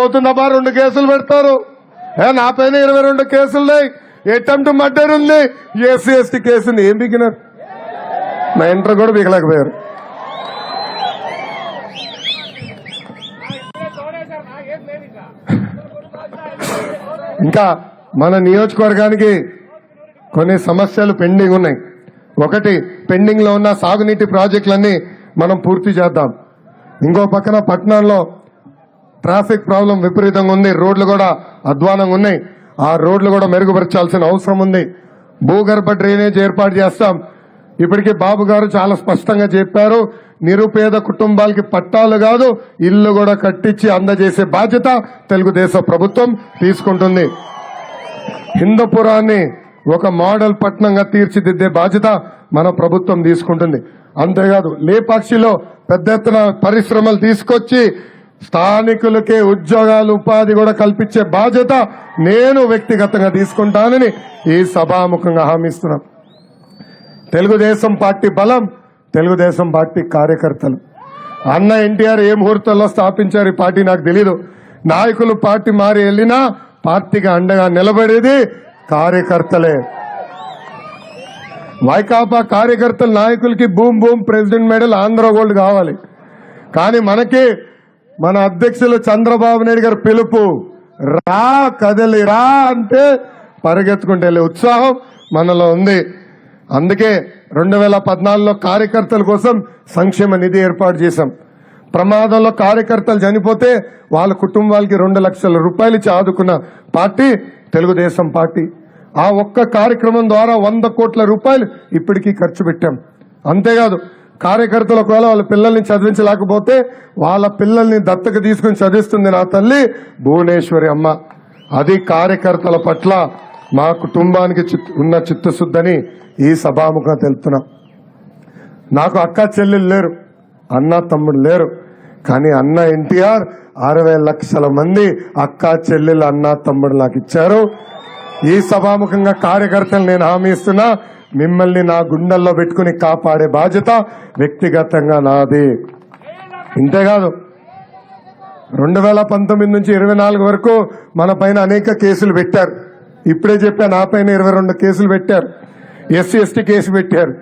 అవుతుందమ్మా రెండు కేసులు పెడతారు. నా పైన ఇరవై రెండు కేసులు ఉన్నాయి మర్డర్ ఉంది. ఎస్సీ ఎస్టీ కేసుని ఏం బిగినారు? నా ఇంటర్ కూడా బిగలేకపోయారు. ఇంకా మన నియోజకవర్గానికి కొన్ని సమస్యలు పెండింగ్ ఉన్నాయి. ఒకటి పెండింగ్లో ఉన్న సాగునీటి ప్రాజెక్టులన్నీ మనం పూర్తి చేద్దాం. ఇంకో పక్కన పట్టణంలో ట్రాఫిక్ ప్రాబ్లం విపరీతంగా ఉంది రోడ్లు కూడా అధ్వానంగా ఉన్నాయి. ఆ రోడ్లు కూడా మెరుగుపరచాల్సిన అవసరం ఉంది. భూగర్భ డ్రైనేజ్ ఏర్పాటు చేస్తాం. ఇప్పటికీ బాబు గారు చాలా స్పష్టంగా చెప్పారు నిరుపేద కుటుంబాలకి పట్టాలు కాదు ఇల్లు కూడా కట్టించి అందజేసే బాధ్యత తెలుగుదేశం ప్రభుత్వం తీసుకుంటుంది. హిందపురాన్ని ఒక మోడల్ పట్టణంగా తీర్చిదిద్దే బాధ్యత మన ప్రభుత్వం తీసుకుంటుంది. అంతేకాదు లేపాక్షిలో పెద్ద ఎత్తున పరిశ్రమలు తీసుకొచ్చి స్థానికులకే ఉద్యోగాలు ఉపాధి కూడా కల్పించే బాధ్యత నేను వ్యక్తిగతంగా తీసుకుంటానని ఈ సభాముఖంగా హామీస్తున్నాం. తెలుగుదేశం పార్టీ బలం తెలుగుదేశం పార్టీ కార్యకర్తలు. అన్న ఎన్టీఆర్ ఏ ముహూర్తంలో స్థాపించారు ఈ పార్టీ నాకు తెలీదు. నాయకులు పార్టీ మారి వెళ్ళినా పార్టీకి అండగా నిలబడేది కార్యకర్తలే. వైకాపా కార్యకర్తల నాయకులకి boom boom president medal Andhra gold కావాలి. కానీ మనకి మన అధ్యక్షులు చంద్రబాబు నాయుడు గారు పిలుపు రా కదలి రా అంటే పరిగెత్తుకుంటే వెళ్ళే ఉత్సాహం మనలో ఉంది. అందుకే రెండు వేల పద్నాలుగులో కార్యకర్తల కోసం సంక్షేమ నిధి ఏర్పాటు చేశాం. ప్రమాదంలో కార్యకర్తలు చనిపోతే వాళ్ళ కుటుంబాలకి రెండు లక్షల రూపాయలు ఇచ్చి ఆదుకున్న పార్టీ తెలుగుదేశం పార్టీ. ఆ ఒక్క కార్యక్రమం ద్వారా వంద కోట్ల రూపాయలు ఇప్పటికీ ఖర్చు పెట్టాం. అంతేకాదు కార్యకర్తలు ఒకవేళ వాళ్ళ పిల్లల్ని చదివించలేకపోతే వాళ్ళ పిల్లల్ని దత్తక తీసుకుని చదివిస్తుంది నా తల్లి? భువనేశ్వరి అమ్మ. అది కార్యకర్తల పట్ల మా కుటుంబానికి ఉన్న చిత్తశుద్ధని ఈ సభాముఖం తెలుపుతున్నా. నాకు అక్క చెల్లెలు లేరు అన్న తమ్ముడు లేరు. కానీ అన్న ఎన్టీఆర్ అరవై లక్షల మంది అక్క చెల్లెలు అన్న తమ్ముడు నాకు ఇచ్చారు. ఈ సభాముఖంగా కార్యకర్తలు నేను హామీ ఇస్తున్నా. మిమ్మల్ని నా గుండెల్లో పెట్టుకుని కాపాడే బాధ్యత వ్యక్తిగతంగా నాది. ఇంతేకాదు రెండు వేల పంతొమ్మిది నుంచి ఇరవై నాలుగు వరకు మన పైన అనేక కేసులు పెట్టారు. ఇప్పుడే చెప్పా నా పైన ఇరవై రెండు కేసులు పెట్టారు. ఎస్సీ ఎస్టీ కేసు పెట్టారు.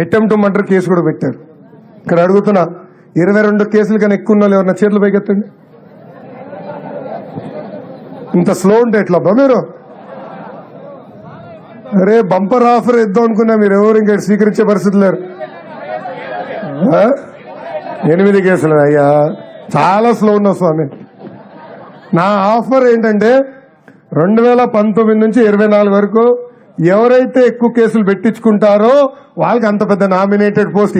అటెంప్ట్ మర్డర్ కేసు కూడా పెట్టారు. ఇక్కడ అడుగుతున్నా ఇరవై రెండు కేసులు కానీ ఎక్కువ ఉన్న ఎవరన్నా చేతులు పైకెత్తండి. ఇంత స్లో ఉంటే ఎట్లా మీరు? అరే బంపర్ ఆఫర్ ఇద్దాం అనుకున్నా మీరు ఎవరు ఇంకా స్వీకరించే పరిస్థితి లేరు. ఎనిమిది కేసులు అయ్యా చాలా స్లో ఉన్నావు స్వామి. నా ఆఫర్ ఏంటంటే రెండు వేల పంతొమ్మిది నుంచి ఇరవై నాలుగు వరకు ఎవరైతే ఎక్కువ కేసులు పెట్టించుకుంటారో వాళ్ళకి అంత పెద్ద నామినేటెడ్ పోస్ట్